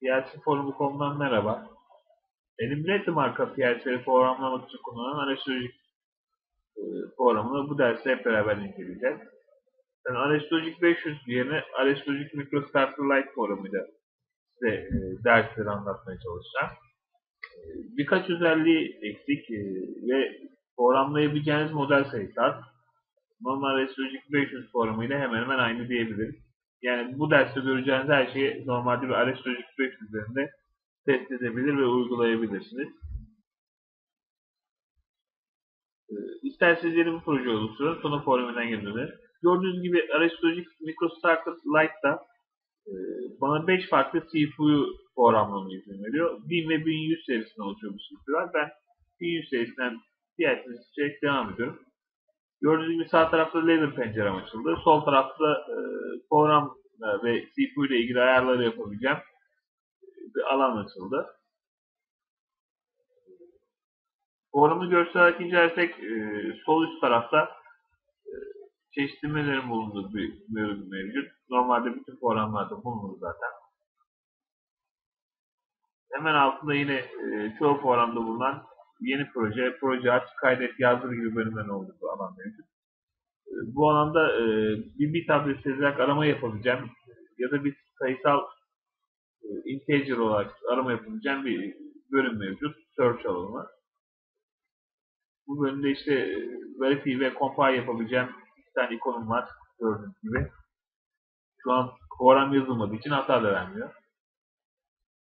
PLC forumu.com'dan merhaba. Elimleti marka PLC'leri programlamak için kullanılan Aristolojik e, programını bu derste hep beraber inceleyeceğiz. Ben Aristolojik 500 yerine Aristolojik MicroStarter Lite forumuyla size e, dersleri anlatmaya çalışacağım. E, birkaç özelliği eksik e, ve programlayabileceğiniz model sayısı az. Normal Aristolojik 500 forumuyla hemen hemen aynı diyebiliriz. Yani bu derste göreceğiniz her şeyi normalde bir Aristolojik 500 üzerinde test edebilir ve uygulayabilirsiniz. Ee, İsterseniz yeni bir proje oluşturun. Sonra formundan girmeden. Gördüğünüz gibi Aristolojik MicroStarter Lite'da e, bana 5 farklı CPU programlama izin veriyor. 1000 ve 1100 serisinden oluşuyor bu CPU'lar. Ben 1100 serisinden diğer seçerek devam ediyorum. Gördüğünüz gibi sağ tarafta laser pencerem açıldı. Sol tarafta e, program e, ve CPU ile ilgili ayarları yapabileceğim bir alan açıldı. Programı görsel olarak incelersek e, sol üst tarafta e, çeşitlemelerin bulunduğu bir bölüm mevcut. Normalde bütün programlarda bulunur zaten. Hemen altında yine e, çoğu programda bulunan yeni proje, proje aç, kaydet, yazdır gibi bölümlerin olduğu alan mevcut. E, bu alanda e, bir bit adresi arama yapabileceğim ya da bir sayısal e, integer olarak arama yapabileceğim bir bölüm mevcut. Search alanı. Bu bölümde işte e, verify ve compile yapabileceğim iki tane ikonum var. Gördüğünüz gibi. Şu an program yazılmadığı için hata da vermiyor.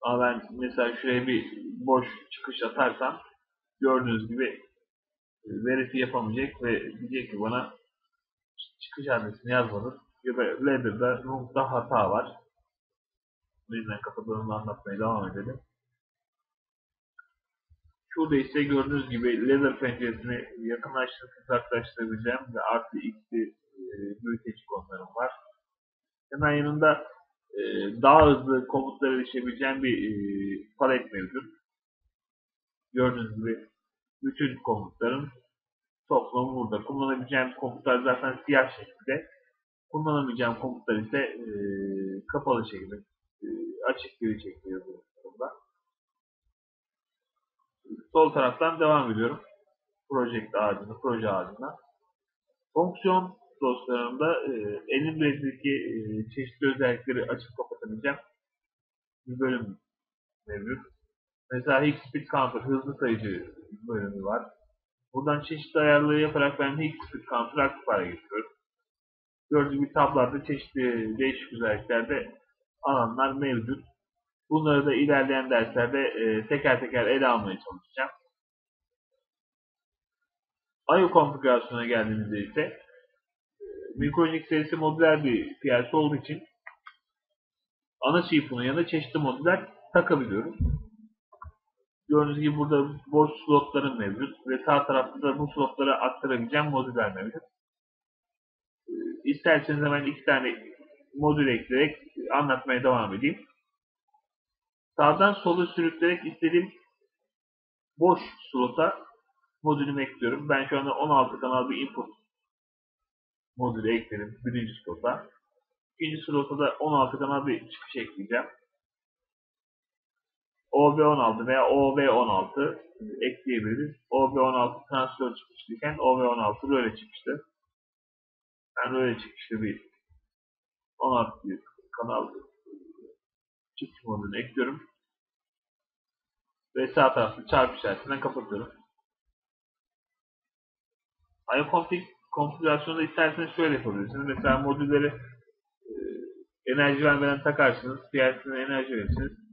Ama ben mesela şuraya bir boş çıkış atarsam gördüğünüz gibi e, verify yapamayacak ve diyecek ki bana çıkış adresini yazmadın ya da ladder'da root'da hata var. Yeniden kapatıldığını anlatmaya devam edelim. Şurada ise gördüğünüz gibi laser penceresini yakınlaştırıp uzaklaştırabileceğim ve artı x'li e, büyüteç ikonlarım var. Hemen yanında e, daha hızlı komutlara erişebileceğim bir e, palet mevcut. Gördüğünüz gibi bütün komutların toplamı burada. Kullanabileceğim komutlar zaten siyah şekilde. Kullanamayacağım komutlar ise e, kapalı şekilde e, açık bir şekilde yazılmış durumda. Sol taraftan devam ediyorum. Project ağacına, proje ağacına. Fonksiyon dosyalarımda e, elimdeki e, çeşitli özellikleri açıp kapatabileceğim bir bölüm mevcut. Mesela Higgs Speed Counter hızlı sayıcı bölümü var. Buradan çeşitli ayarları yaparak ben Higgs Speed Counter'ı aktif hale getiriyorum. Gördüğünüz gibi tablarda çeşitli değişik özelliklerde alanlar mevcut. Bunları da ilerleyen derslerde e, teker teker ele almaya çalışacağım. I.O. konfigürasyona geldiğimizde ise e, serisi modüler bir PLC olduğu için ana CPU'nun yanında çeşitli modüller takabiliyorum. Gördüğünüz gibi burada boş slotlarım mevcut ve sağ tarafta da bu slotlara aktarabileceğim modüller mevcut. E, isterseniz hemen iki tane modül ekleyerek anlatmaya devam edeyim. Sağdan sola sürükleyerek istediğim boş slota modülümü ekliyorum. Ben şu anda 16 kanal bir input modülü ekledim birinci slota. İkinci slota da 16 kanal bir çıkış ekleyeceğim. OB16 veya OV16 ekleyebiliriz. OB16 transfer çıkışlıyken OV16 böyle çıkıştı. Ben böyle çıkışlı bir 16 kanal çıkış modunu ekliyorum. Ve sağ tarafta çarpı işaretinden kapatıyorum. IOConfig konfigürasyonda isterseniz şöyle yapabilirsiniz. Mesela modülleri e, enerji vermeden takarsınız. PLC'ne enerji verirsiniz.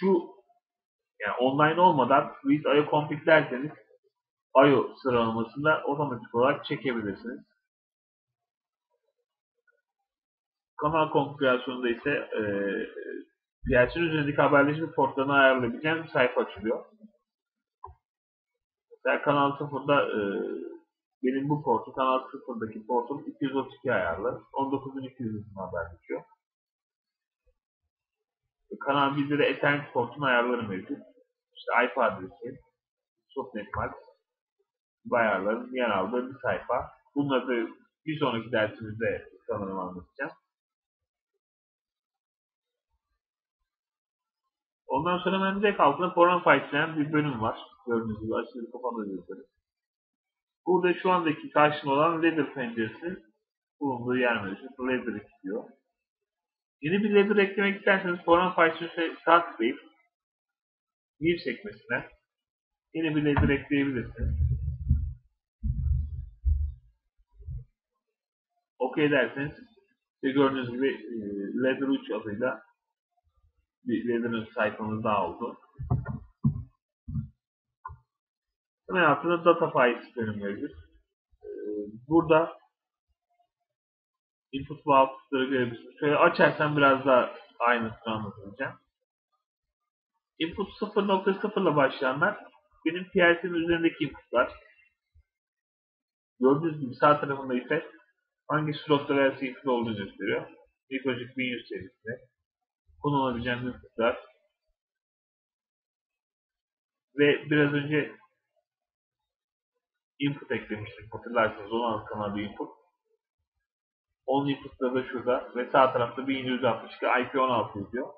Şu yani online olmadan with IOConfig derseniz IO sıralamasında otomatik olarak çekebilirsiniz. Kanal konfigürasyonunda ise e, PLC'nin üzerindeki haberleşme portlarını ayarlayabileceğim bir sayfa açılıyor. Mesela kanal 0'da e, benim bu portu, kanal 0'daki portum 232 ayarlı. 19.200 haberleşiyor. E, kanal 1'de de Ethernet portun ayarları mevcut. İşte IP adresi, Softnet Max, bu ayarların yer aldığı bir sayfa. Bunları da bir sonraki dersimizde sanırım anlatacağım. Ondan sonra direkt altında program faydalan bir bölüm var. Gördüğünüz gibi açılı kapalı bir. Burada şu andaki karşımda olan ladder penceresi bulunduğu yer mevcut. Ladder istiyor. Yeni bir ladder eklemek isterseniz program faydalanı sağ tıklayıp New sekmesine yeni bir ladder ekleyebilirsiniz. OK derseniz işte gördüğünüz gibi e, ladder 3 adıyla bir ladder'ın sayfamız daha oldu. Hemen altında data files bölüm mevcut. Burada input ve output'ları görebilirsiniz. Şöyle açarsam biraz daha aynısını anlatacağım. Input 0.0 ile başlayanlar benim PLC'nin üzerindeki inputlar. Gördüğünüz gibi sağ tarafında ise hangi slotta veya CF'de olduğunu gösteriyor. Microchip 1100 serisinde. Kullanabileceğim inputlar. Ve biraz önce input eklemiştim. Hatırlarsanız 16 kanal bir input. 10 inputları da şurada ve sağ tarafta 1162 IP16 yazıyor.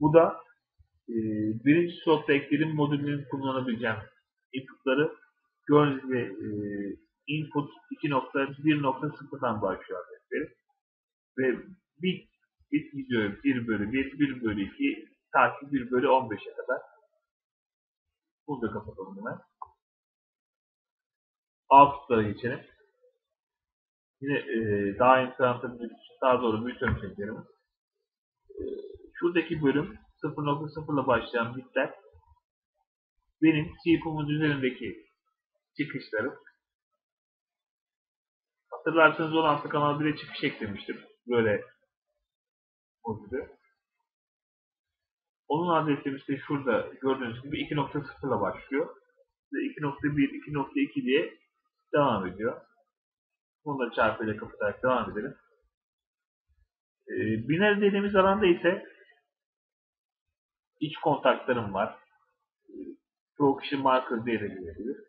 Bu da e, birinci slotta eklediğim modüllerin kullanabileceğim inputları gördüğünüz gibi e, input 2.1.0'dan başlıyor adresleri. Ve bit, bit gidiyor 1 bölü 1, 1 bölü 2, takip 1 bölü 15'e kadar. Bunu da kapatalım hemen. Output'lara geçelim. Yine e, daha için daha doğru büyütüyorum çeklerimi. E, şuradaki bölüm 0.0 ile başlayan bitler benim CPU'mun üzerindeki çıkışlarım. Hatırlarsanız 16 kanal 1'e çıkış eklemiştim. Böyle modülü. Onun adresi işte şurada gördüğünüz gibi 2.0 ile başlıyor. Ve 2.1, 2.2 diye devam ediyor. Da çarpıyla kapatarak devam edelim. Ee, biner dediğimiz alanda ise iç kontaklarım var. Çoğu kişi marker diye de bilebilir.